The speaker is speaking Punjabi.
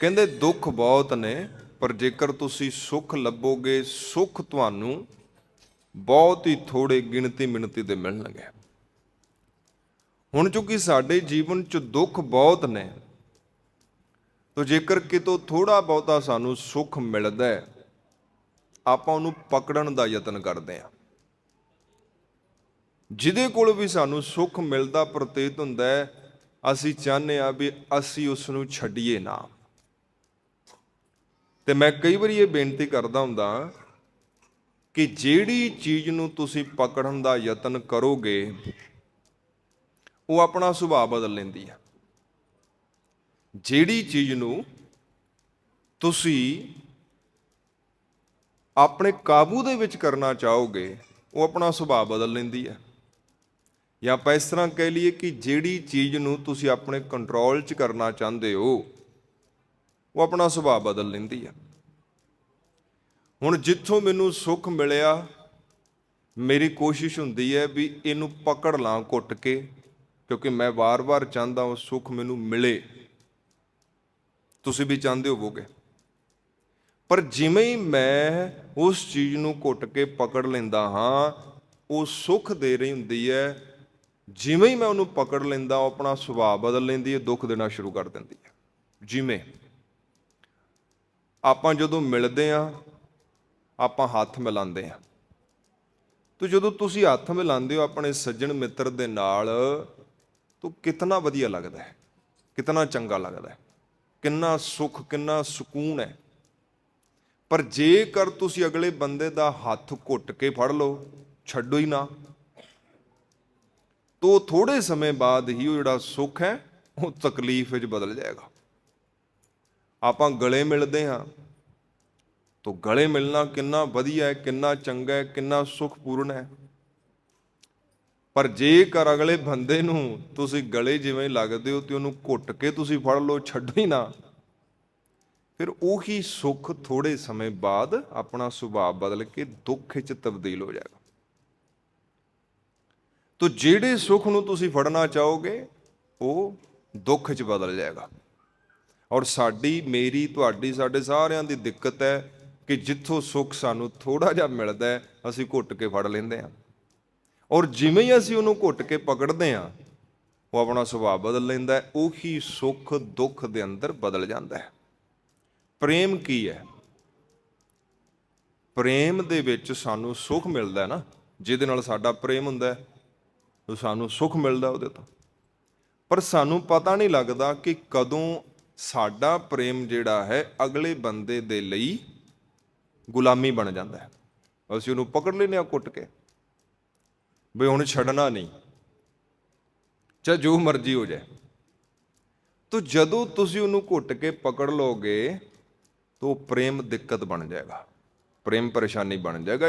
ਕਹਿੰਦੇ, ਦੁੱਖ ਬਹੁਤ ਨੇ, ਪਰ ਜੇਕਰ ਤੁਸੀਂ ਸੁੱਖ ਲੱਭੋਗੇ, ਸੁੱਖ ਤੁਹਾਨੂੰ ਬਹੁਤ ਹੀ ਥੋੜੇ ਗਿਣਤੀ ਮਿਣਤੀ ਦੇ ਮਿਲਣਗੇ ਹੁਣ ਚੂੰਕਿ ਸਾਡੇ ਜੀਵਨ 'ਚ ਦੁੱਖ ਬਹੁਤ ਨੇ, ਤੋ ਜੇਕਰ ਕਿਤੋਂ ਥੋੜਾ ਬਹੁਤਾ ਸਾਨੂੰ ਸੁੱਖ ਮਿਲਦਾ ਹੈ, ਆਪਾਂ ਉਹਨੂੰ ਪਕੜਨ ਦਾ ਯਤਨ ਕਰਦੇ ਹਾਂ। ਜਿਹਦੇ ਕੋਲ ਵੀ ਸਾਨੂੰ ਸੁੱਖ ਮਿਲਦਾ ਪ੍ਰਤੀਤ ਹੁੰਦਾ ਹੈ, ਅਸੀਂ ਚਾਹੁੰਦੇ ਆ ਵੀ ਅਸੀਂ ਉਸ ਨੂੰ ਛੱਡੀਏ ਨਾ। ਤੇ ਮੈਂ ਕਈ ਵਾਰੀ ਇਹ ਬੇਨਤੀ ਕਰਦਾ ਹੁੰਦਾ ਕਿ ਜਿਹੜੀ ਚੀਜ਼ ਨੂੰ ਤੁਸੀਂ ਪਕੜਨ ਦਾ ਯਤਨ ਕਰੋਗੇ, ਉਹ ਆਪਣਾ ਸੁਭਾਅ ਬਦਲ ਲੈਂਦੀ ਹੈ ਜਿਹੜੀ ਚੀਜ਼ ਨੂੰ ਤੁਸੀਂ ਆਪਣੇ ਕਾਬੂ ਦੇ ਵਿੱਚ ਕਰਨਾ ਚਾਹੋਗੇ, ਉਹ ਆਪਣਾ ਸੁਭਾਅ ਬਦਲ ਲੈਂਦੀ ਹੈ ਜਾਂ ਆਪਾਂ ਇਸ ਤਰ੍ਹਾਂ ਕਹਿ ਲਈਏ ਕਿ ਜਿਹੜੀ ਚੀਜ਼ ਨੂੰ ਤੁਸੀਂ ਆਪਣੇ ਕੰਟਰੋਲ 'ਚ ਕਰਨਾ ਚਾਹੁੰਦੇ ਹੋ ਉਹ ਆਪਣਾ ਸੁਭਾਅ ਬਦਲ ਲੈਂਦੀ ਹੈ ਹੁਣ ਜਿੱਥੋਂ ਮੈਨੂੰ ਸੁੱਖ ਮਿਲਿਆ, ਮੇਰੀ ਕੋਸ਼ਿਸ਼ ਹੁੰਦੀ ਹੈ ਵੀ ਇਹਨੂੰ ਪਕੜ ਲਾਂ ਘੁੱਟ ਕੇ, ਕਿਉਂਕਿ ਮੈਂ ਵਾਰ-ਵਾਰ ਚਾਹੁੰਦਾ ਉਹ ਸੁੱਖ ਮੈਨੂੰ ਮਿਲੇ। ਤੁਸੀਂ ਵੀ ਚਾਹੁੰਦੇ ਹੋਵੋਗੇ। ਪਰ ਜਿਵੇਂ ਹੀ ਮੈਂ ਉਸ ਚੀਜ਼ ਨੂੰ ਘੁੱਟ ਕੇ ਪਕੜ ਲੈਂਦਾ ਹਾਂ, ਉਹ ਸੁੱਖ ਦੇ ਰਹੀ ਹੁੰਦੀ ਹੈ। ਜਿਵੇਂ ਹੀ ਮੈਂ ਉਹਨੂੰ ਪਕੜ ਲੈਂਦਾ, ਉਹ ਆਪਣਾ ਸੁਭਾਅ ਬਦਲ ਲੈਂਦੀ ਹੈ, ਦੁੱਖ ਦੇਣਾ ਸ਼ੁਰੂ ਕਰ ਦਿੰਦੀ ਹੈ। ਜਿਵੇਂ। ਆਪਾਂ ਜਦੋਂ ਮਿਲਦੇ ਆ, ਆਪਾਂ ਹੱਥ ਮਿਲਾਉਂਦੇ ਆ। ਤੋ ਜਦੋਂ ਤੁਸੀਂ ਹੱਥ ਮਿਲਾਉਂਦੇ ਹੋ ਆਪਣੇ ਸੱਜਣ ਮਿੱਤਰ ਦੇ ਨਾਲ, ਤੋ ਕਿੰਨਾ ਵਧੀਆ ਲੱਗਦਾ ਹੈ ਕਿੰਨਾ ਚੰਗਾ ਲੱਗਦਾ ਹੈ, ਕਿੰਨਾ ਸੁੱਖ, ਕਿੰਨਾ ਸਕੂਨ ਹੈ। ਪਰ ਜੇਕਰ ਤੁਸੀਂ ਅਗਲੇ ਬੰਦੇ ਦਾ ਹੱਥ ਘੁੱਟ ਕੇ ਫੜ ਲਓ, ਛੱਡੋ ਹੀ ਨਾ। ਤੋ ਥੋੜੇ ਸਮੇਂ ਬਾਅਦ ਹੀ ਉਹ ਜਿਹੜਾ ਸੁੱਖ ਹੈ, ਉਹ ਤਕਲੀਫ ਵਿੱਚ ਬਦਲ ਜਾਏਗਾ। ਆਪਾਂ ਗਲੇ ਮਿਲਦੇ ਹਾਂ। ਤੋ ਗਲੇ ਮਿਲਣਾ ਕਿੰਨਾ ਵਧੀਆ ਹੈ, ਕਿੰਨਾ ਚੰਗਾ ਹੈ, ਕਿੰਨਾ ਸੁਖਪੂਰਨ ਹੈ। ਪਰ ਜੇਕਰ ਅਗਲੇ ਬੰਦੇ ਨੂੰ ਤੁਸੀਂ ਗਲੇ ਜਿਵੇਂ ਲੱਗਦੇ ਹੋ ਤੇ ਉਹਨੂੰ ਘੁੱਟ ਕੇ ਤੁਸੀਂ ਫੜ ਲਓ, ਛੱਡੋ ਹੀ ਨਾ। ਫਿਰ ਉਹੀ ਸੁੱਖ ਥੋੜੇ ਸਮੇਂ ਬਾਅਦ ਆਪਣਾ ਸੁਭਾਅ ਬਦਲ ਕੇ ਦੁੱਖ ਵਿੱਚ ਤਬਦੀਲ ਹੋ ਜਾਏਗਾ। ਤੋ ਜਿਹੜੇ ਸੁੱਖ ਨੂੰ ਤੁਸੀਂ ਫੜਨਾ ਚਾਹੋਗੇ, ਉਹ ਦੁੱਖ 'ਚ ਬਦਲ ਜਾਏਗਾ। ਔਰ ਸਾਡੀ, ਮੇਰੀ, ਤੁਹਾਡੀ, ਸਾਡੇ ਸਾਰਿਆਂ ਦੀ ਦਿੱਕਤ ਹੈ ਕਿ ਜਿੱਥੋਂ ਸੁੱਖ ਸਾਨੂੰ ਥੋੜਾ ਜਿਹਾ ਮਿਲਦਾ ਹੈ, ਅਸੀਂ ਘੁੱਟ ਕੇ ਫੜ ਲੈਂਦੇ ਹਾਂ। ਔਰ ਜਿਵੇਂ ਹੀ ਅਸੀਂ ਉਹਨੂੰ ਘੁੱਟ ਕੇ ਪਕੜਦੇ ਹਾਂ, ਉਹ ਆਪਣਾ ਸੁਭਾਅ ਬਦਲ ਲੈਂਦਾ ਹੈ, ਉਹੀ ਸੁੱਖ ਦੁੱਖ ਦੇ ਅੰਦਰ ਬਦਲ ਜਾਂਦਾ ਹੈ। ਪ੍ਰੇਮ ਕੀ ਹੈ? ਪ੍ਰੇਮ ਦੇ ਵਿੱਚ ਸਾਨੂੰ ਸੁੱਖ ਮਿਲਦਾ ਹੈ ਨਾ, ਜਿਹਦੇ ਨਾਲ ਸਾਡਾ ਪ੍ਰੇਮ ਹੁੰਦਾ ਹੈ, ਉਹ ਸਾਨੂੰ ਸੁੱਖ ਮਿਲਦਾ ਉਹਦੇ ਤੋਂ। ਪਰ ਸਾਨੂੰ ਪਤਾ ਨਹੀਂ ਲੱਗਦਾ ਕਿ ਕਦੋਂ ਸਾਡਾ ਪ੍ਰੇਮ ਜਿਹੜਾ ਹੈ ਅਗਲੇ ਬੰਦੇ ਦੇ ਲਈ ਗੁਲਾਮੀ ਬਣ ਜਾਂਦਾ ਹੈ। ਅਸੀਂ ਉਹਨੂੰ ਪਕੜ ਲੈਨੇ ਆ ਕੁੱਟ ਕੇ। ਵੀ ਹੁਣ ਛੱਡਣਾ ਨਹੀਂ, ਚਾਹੇ ਜੋ ਮਰਜ਼ੀ ਹੋ ਜਾਏ। ਤੋ ਜਦੋਂ ਤੁਸੀਂ ਉਹਨੂੰ ਘੁੱਟ ਕੇ ਪਕੜ ਲੋਗੇ ਤਾਂ ਉਹ ਪ੍ਰੇਮ ਦਿੱਕਤ ਬਣ ਜਾਏਗਾ। ਪ੍ਰੇਮ ਪਰੇਸ਼ਾਨੀ ਬਣ ਜਾਏਗਾ।